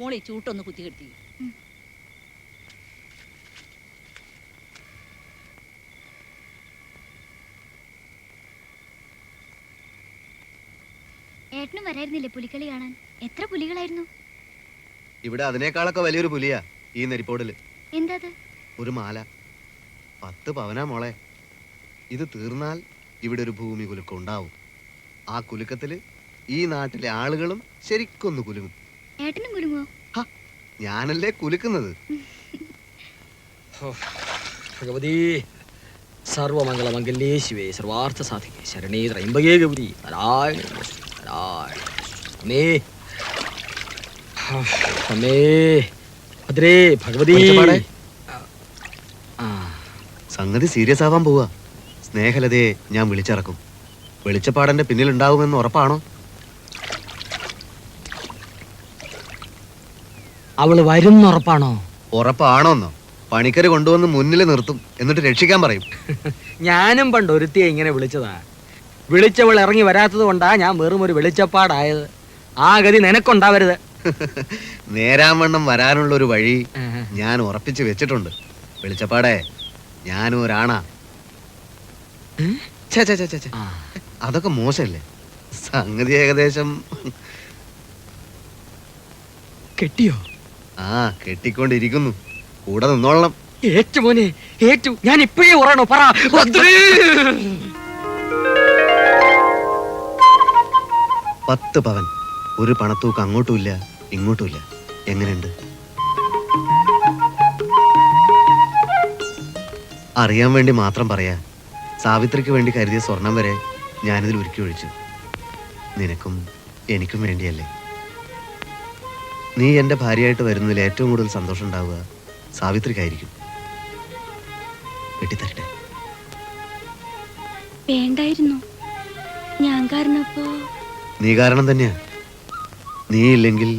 മോളെ ചൂട്ടൊന്ന് കുത്തി കെടുത്തി ഏട്ടനും വരായിരുന്നില്ലേ പുലിക്കളി കാണാൻ? എത്ര പുലികളായിരുന്നു? ഇവിടെ അതിനേക്കാളൊക്കെ വലിയൊരു പുലിയാ ഈ നെരിപ്പോടിൽ. എന്താ ഒരു മാല. പത്ത് പവനാ മോളെ. ഇത് തീർന്നാൽ ഇവിടെ ഒരു ഭൂമി കുലുക്കം ഉണ്ടാവും. ആ കുലുക്കത്തിൽ ഈ നാട്ടിലെ ആളുകളും ശരിക്കൊന്ന് കുലുങ്ങും. ഏട്ടനും കുലുങ്ങോ ഞാനല്ലേ കുലുക്കുന്നത്? ഭഗവതി സർവമംഗളമംഗല്യേ ശിവേ സർവാർത്ഥ സാധികേ ശരണേ ത്രയംബകേ ഗൗരി നാരായണ നാരായണ അമ്മേ. അമ്മേ ഭദ്രേ ഭഗവതി. സംഗതി സീരിയസ് ആവാൻ പോവാ. സ്നേഹലതയെ ഞാൻ വിളിച്ചിറക്കും. വെളിച്ചപ്പാടന്റെ പിന്നിലുണ്ടാവുമെന്ന് ഉറപ്പാണോ? അവൾ വരുന്നുറപ്പാണോ? ഉറപ്പാണോന്നോ? പണിക്കര് കൊണ്ടുവന്ന് മുന്നിൽ നിർത്തും. എന്നിട്ട് രക്ഷിക്കാൻ പറയും. ഞാനും പണ്ട് ഒരുത്തിയെ ഇങ്ങനെ വിളിച്ചതാ. വിളിച്ചവൾ ഇറങ്ങി വരാത്തത് കൊണ്ടാ ഞാൻ വെറും ഒരു വെളിച്ചപ്പാടായത്. ആ ഗതി നിനക്കുണ്ടാവരുത്. നേരാവണ്ണം വരാനുള്ള ഒരു വഴി ഞാൻ ഉറപ്പിച്ച് വെച്ചിട്ടുണ്ട്. വെളിച്ചപ്പാടേ ഞാനും ഒരാണാ. ഛെ, ഛെ, ഛെ, ഛെ, ഛെ. അതൊക്കെ മോശമല്ലേ സംഗതി ഏകദേശം കെട്ടിയോ? ആ കെട്ടിക്കൊണ്ടിരിക്കുന്നു. കൂടെ നിന്നോളണം. ഏറ്റു മോനെ ഏറ്റു. ഞാൻ ഇപ്പോഴേ ഉറണോ പറ. പത്ത് പവൻ. ഒരു പണത്തൂക്ക് അങ്ങോട്ടുമില്ല ഇങ്ങോട്ടുമില്ല എങ്ങനെയുണ്ട്? അറിയാൻ വേണ്ടി മാത്രം പറയാ. സാവിത്രിക്ക് വേണ്ടി കരുതിയ സ്വർണം വരെ ഞാനിതിൽ ഒരുക്കി ഒഴിച്ചു. നിനക്കും എനിക്കും വേണ്ടിയല്ലേ? നീ എന്റെ ഭാര്യയായിട്ട് വരുന്നതിൽ ഏറ്റവും കൂടുതൽ സന്തോഷം ഉണ്ടാവുക സാവിത്രിക്കായിരിക്കും. വെട്ടിത്തരട്ടെ. വേണ്ടായിരുന്നു. ഞാൻ കാരണം നീ കാരണം തന്നെയാ. നീ ഇല്ലെങ്കിൽ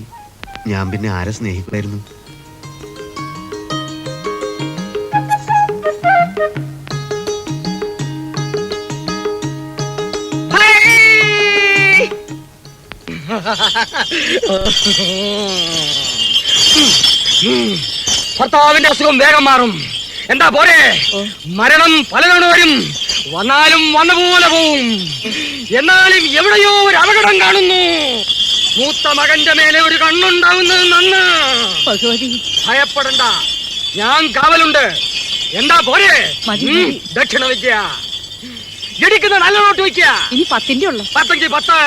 ഞാൻ പിന്നെ ആരെ സ്നേഹിക്കുമായിരുന്നു? ഭർത്താവിന്റെ അസുഖം വേഗം മാറും. എന്താ പോരെ? മരണം പലതവണ വരും. വന്നാലും വന്ന പോലെ പോവും. എന്നാലും എവിടെയോ ഒരു അപകടം കാണുന്നു. മൂത്ത മകന്റെ മേലെ ഒരു കണ്ണുണ്ടാവുന്നത് നന്ന്. ഭയപ്പെടണ്ട. ഞാൻ കാവലുണ്ട്. എന്താ പോരെ. ദക്ഷിണ വയ്ക്കുക. ഇടിക്കുന്ന നല്ല നോട്ട് വയ്ക്കുക. ഇനി പത്തിന്റെ ഉള്ളു. പത്തഞ്ച് പത്ത്.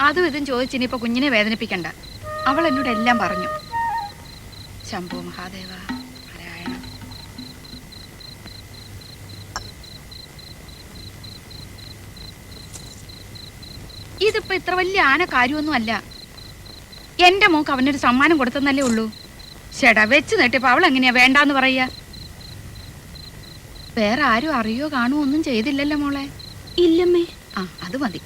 അതും ഇതും ചോദിച്ചിനിപ്പോ കുഞ്ഞിനെ വേദനിപ്പിക്കണ്ട അവൾ എന്നോട് എല്ലാം പറഞ്ഞു ശംഭു മഹാദേവ നാരായണ ഇതിപ്പോ ഇത്ര വലിയ ആന കാര്യമൊന്നും അല്ല. എന്റെ മോക്ക് അവനൊരു സമ്മാനം കൊടുത്തെന്നല്ലേ ഉള്ളൂ. ചേടാ വെച്ച് നീട്ടിയപ്പോ അവൾ എങ്ങനെയാ വേണ്ടാന്ന് പറയ വേറെ ആരും അറിയോ കാണുമോ ഒന്നും ചെയ്തില്ലല്ലോ മോളെ. ഇല്ലമ്മേ. ആ അത് മതി.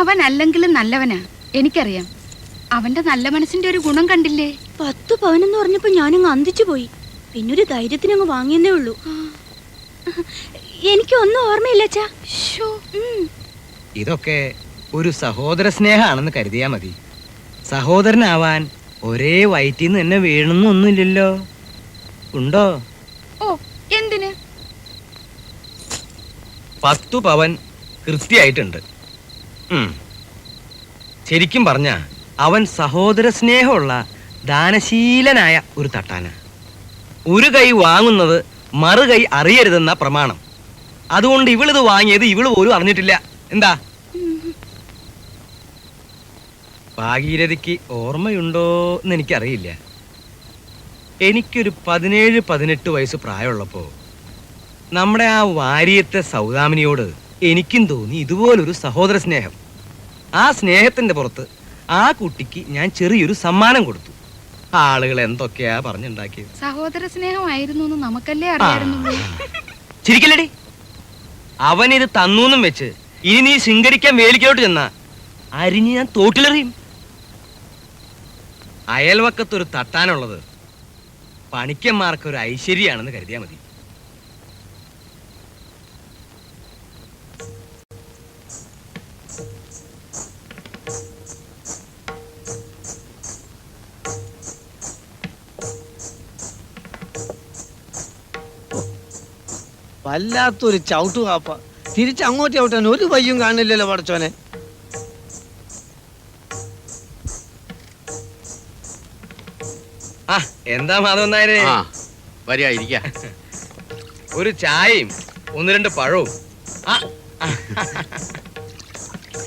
അവൻ അല്ലെങ്കിലും നല്ലവനാ. എനിക്കറിയാം. അവന്റെ നല്ല മനസ്സിന്റെ ഒരു ഗുണം കണ്ടില്ലേ? പത്ത് പവനെന്ന് പറഞ്ഞപ്പോ ഞാനങ്ങ് അന്തിച്ചു പോയി. പിന്നൊരു ധൈര്യത്തിനങ്ങ് വാങ്ങിയെന്നേ ഉള്ളൂ. എനിക്കൊന്നും ഓർമ്മയില്ല അച്ഛാ. ഇതൊക്കെ ഒരു സഹോദര സ്നേഹമാണെന്ന് കരുതിയാ മതി. സഹോദരനാവാൻ ഒരേ വയറ്റിൽ നിന്ന് തന്നെ വീഴണമെന്നൊന്നുമില്ലല്ലോ ഉണ്ടോ? ഓ എന്തിന്? പത്തു പവൻ കൃത്യമായിട്ടുണ്ട് ഉം. ശരിക്കും പറഞ്ഞ അവൻ സഹോദര സ്നേഹമുള്ള ദാനശീലനായ ഒരു തട്ടാന. ഒരു കൈ വാങ്ങുന്നത് മറു കൈ അറിയരുതെന്ന പ്രമാണം. അതുകൊണ്ട് ഇവളിത് വാങ്ങിയത് ഇവൾ പോലും അറിഞ്ഞിട്ടില്ല. എന്താ? ഭാഗീരഥിക്ക് ഓർമ്മയുണ്ടോ എന്ന് എനിക്കറിയില്ല എനിക്കൊരു പതിനേഴ് പതിനെട്ട് വയസ്സ് പ്രായമുള്ളപ്പോ നമ്മുടെ ആ വാര്യത്തെ സൗദാമിനിയോട് എനിക്കും തോന്നി ഇതുപോലൊരു സഹോദര സ്നേഹം. ആ സ്നേഹത്തിന്റെ പുറത്ത് ആ കുട്ടിക്ക് ഞാൻ ചെറിയൊരു സമ്മാനം കൊടുത്തു. ആളുകൾ എന്തൊക്കെയാ പറഞ്ഞുണ്ടാക്കിയത്? സഹോദര സ്നേഹമായിരുന്നു എന്ന് നമുക്കല്ലേ ചിരിക്കല്ലേടി. അവനിത് അവൻ ഇത് തന്നൂന്നും വെച്ച് ഇനി നീ ശൃംഗരിക്കാൻ വേലിക്കോട്ട് ചെന്ന അരിഞ്ഞ് ഞാൻ തോട്ടിലെറിയും. അയൽവക്കത്തൊരു തട്ടാനുള്ളത് പണിക്കന്മാർക്ക് ഒരു കരുതിയാൽ കരുതിയാ മതി. വല്ലാത്തൊരു ചവിട്ടു കാപ്പ. തിരിച്ച് അങ്ങോട്ട് ചവിട്ടാൻ ഒരു വയ്യും കാണില്ലല്ലോ പടച്ചോനെ. ആ എന്താ മാധവൻ നായരെ? വരിക ഇരിക്ക. ഒരു ചായയും ഒന്ന് രണ്ട് പഴവും. ആ.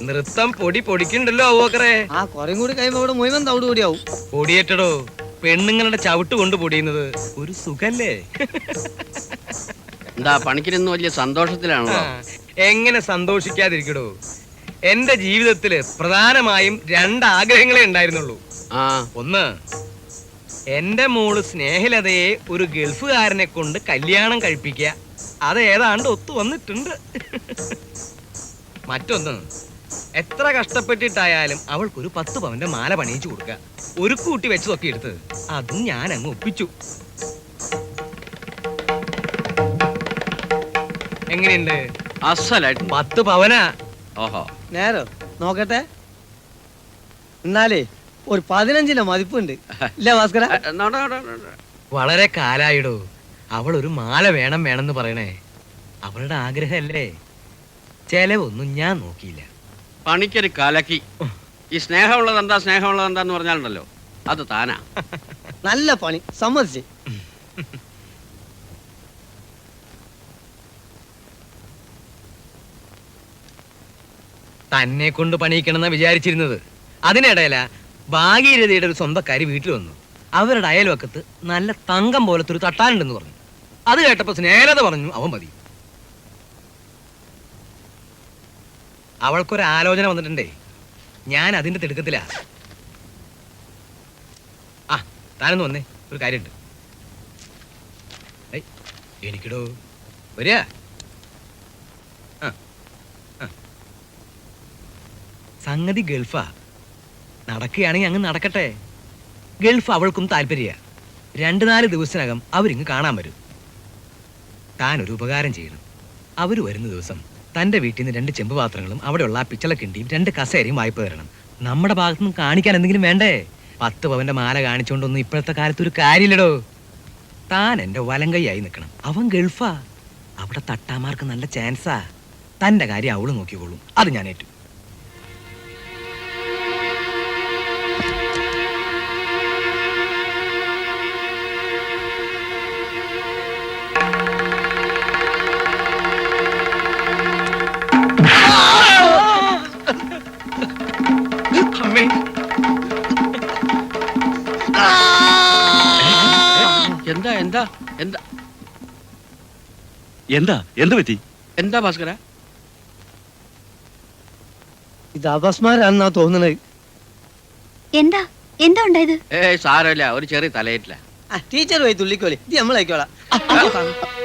നൃത്തം പൊടി പൊടിക്കണ്ടല്ലോ അവക്കറേ ആ കൊറേ കൂടി കഴിയുമ്പോ ഇവിടെ മുഴുവൻ തവിട് കൂടിയാവും പൊടിയേറ്റടോ പെണ്ണുങ്ങളുടെ ചവിട്ട് കൊണ്ട് പൊടിയുന്നത് ഒരു സുഖല്ലേ? എന്താ പണിക്കിരുന്ന് വലിയ സന്തോഷത്തിലാണോ എങ്ങനെ സന്തോഷിക്കാതിരിക്കടോ? എന്റെ ജീവിതത്തിൽ പ്രധാനമായും രണ്ട് ആഗ്രഹങ്ങളെ ഉണ്ടായിരുന്നുള്ളൂ. ആ. ഒന്ന് എന്റെ മോൾ സ്നേഹലതയെ ഒരു ഗൾഫുകാരനെ കൊണ്ട് കല്യാണം കഴിപ്പിക്കുക. അത് ഏതാണ്ട് ഒത്തു വന്നിട്ടുണ്ട്. മറ്റൊന്ന് എത്ര കഷ്ടപ്പെട്ടിട്ടായാലും അവൾക്കൊരു പത്ത് പവന്റെ മാല പണിയിച്ചു കൊടുക്കുക. ഒരു കൂട്ടി വെച്ച് തൊക്കെ എടുത്ത് അതും ഞാൻ അങ്ങ് ഒപ്പിച്ചു. എങ്ങനെയുണ്ട്? അസലായിട്ട് പത്ത് പവനാ. ഓഹോ. നേരോ നോക്കട്ടെ. എന്നാലേ ഒരു പതിനഞ്ചിന്റെ മതിപ്പുണ്ട്. ഇല്ല ഭാസ്കര. വളരെ കാലായിടോ. അവൾ ഒരു മാല വേണം വേണമെന്ന് പറയണേ. അവളുടെ ആഗ്രഹമല്ലേ ചെലവൊന്നും ഞാൻ നോക്കിയില്ല. പണിക്കൊരു കലക്കി. ഈ സ്നേഹമുള്ളത് എന്താ? സ്നേഹമുള്ളത് എന്താന്ന് പറഞ്ഞാലുണ്ടല്ലോ. അത് താനാ. നല്ല പണി. സമ്മതിച്ച്. തന്നെ കൊണ്ട് പണിയിക്കണമെന്നാ വിചാരിച്ചിരുന്നത്. അതിനിടയില ഭാഗീരഥയുടെ ഒരു സ്വന്തക്കാരി വീട്ടിൽ വന്നു. അവരുടെ അയൽവക്കത്ത് നല്ല തങ്കം പോലത്തെ ഒരു തട്ടാനുണ്ടെന്ന് പറഞ്ഞു. അത് കേട്ടപ്പോ സ്നേഹത പറഞ്ഞു അവൻ മതി. അവൾക്കൊരു ആലോചന വന്നിട്ടുണ്ടേ. ഞാൻ അതിന്റെ തിടുക്കത്തിലാ. ആ താനൊന്ന് വന്നേ. ഒരു കാര്യമുണ്ട്. എനിക്കിടോ. വരിക. സംഗതി ഗൾഫാ. നടക്കുകയാണെങ്കിൽ അങ്ങ് നടക്കട്ടെ. ഗൾഫ് അവൾക്കും താല്പര്യ. രണ്ട് നാല് ദിവസത്തിനകം അവരിങ്ങ് കാണാൻ വരും. താൻ ഒരു ഉപകാരം ചെയ്യണം. അവർ വരുന്ന ദിവസം തന്റെ വീട്ടിൽ നിന്ന് രണ്ട് ചെമ്പ് പാത്രങ്ങളും അവിടെയുള്ള ആ പിച്ചളക്കിണ്ടിയും രണ്ട് കസേരയും വായ്പ തരണം. നമ്മുടെ ഭാഗത്തു നിന്ന് കാണിക്കാൻ എന്തെങ്കിലും വേണ്ടേ? പത്ത് പവന്റെ മാല കാണിച്ചുകൊണ്ടൊന്നും ഇപ്പോഴത്തെ കാലത്ത് ഒരു കാര്യമില്ലടോ. താൻ എന്റെ വലം കൈയായി നിൽക്കണം. അവൻ ഗൾഫാ. അവിടെ തട്ടാമാർക്ക് നല്ല ചാൻസാ തന്റെ കാര്യം അവൾ നോക്കിക്കോളും. അത് ഞാൻ ഏറ്റു. എന്താ? എന്താ? എന്താ പറ്റി? എന്താ ഭാസ്കര? ഇത് അപസ്മാരാന്നാ തോന്നുന്നത് എന്താ? എന്താ ഉണ്ടായത്? ഏയ് സാരമില്ല ഒരു ചെറിയ തലയിട്ടില്ല ആ ടീച്ചർ പോയി തുള്ളിക്കോളി ഇത് നമ്മളായിക്കോളാം.